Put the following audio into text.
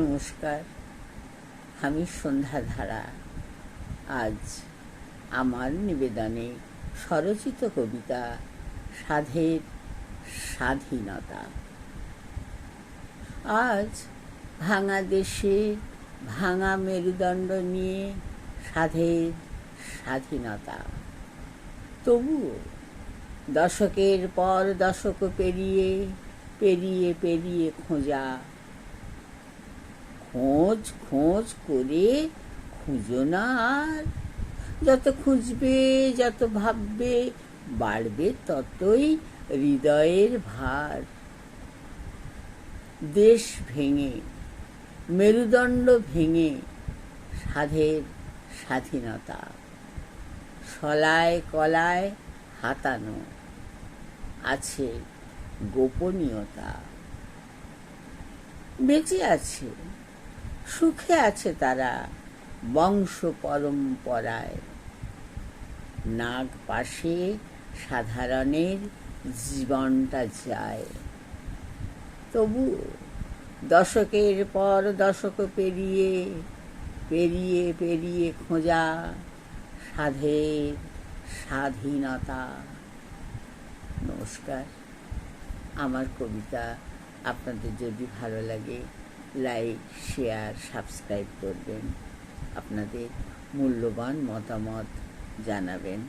নমস্কার। আমি সন্ধ্যাধারা আজ আমার নিবেদনে স্বরচিত কবিতা সাধের স্বাধীনতা। আজ ভাঙা দেশে ভাঙা মেরুদণ্ড নিয়ে সাধের স্বাধীনতা। তবুও দশকের পর দশক পেরিয়ে পেরিয়ে পেরিয়ে খোঁজা খোঁজ খোঁজ করে খুঁজো না আর। যত খুঁজবে, যত ভাববে, বাড়বে ততই হৃদয়ের ভার। দেশ ভেঙে, মেরুদণ্ড ভেঙে, সাধের স্বাধীনতা শলায় কলায় হাতানো আছে গোপনীয়তা। বেঁচে আছে। সুখে আছে তারা বংশ পরম্পরায়। নাগ পাশে সাধারণের জীবনটা যায়। তবু দশকের পর দশক পেরিয়ে পেরিয়ে পেরিয়ে খোঁজা সাধের স্বাধীনতা। নমস্কার। আমার কবিতা আপনাদের যদি ভালো লাগে লাইক শেয়ার সাবস্ক্রাইব করবেন। আপনাদের মূল্যবান মতামত জানাবেন।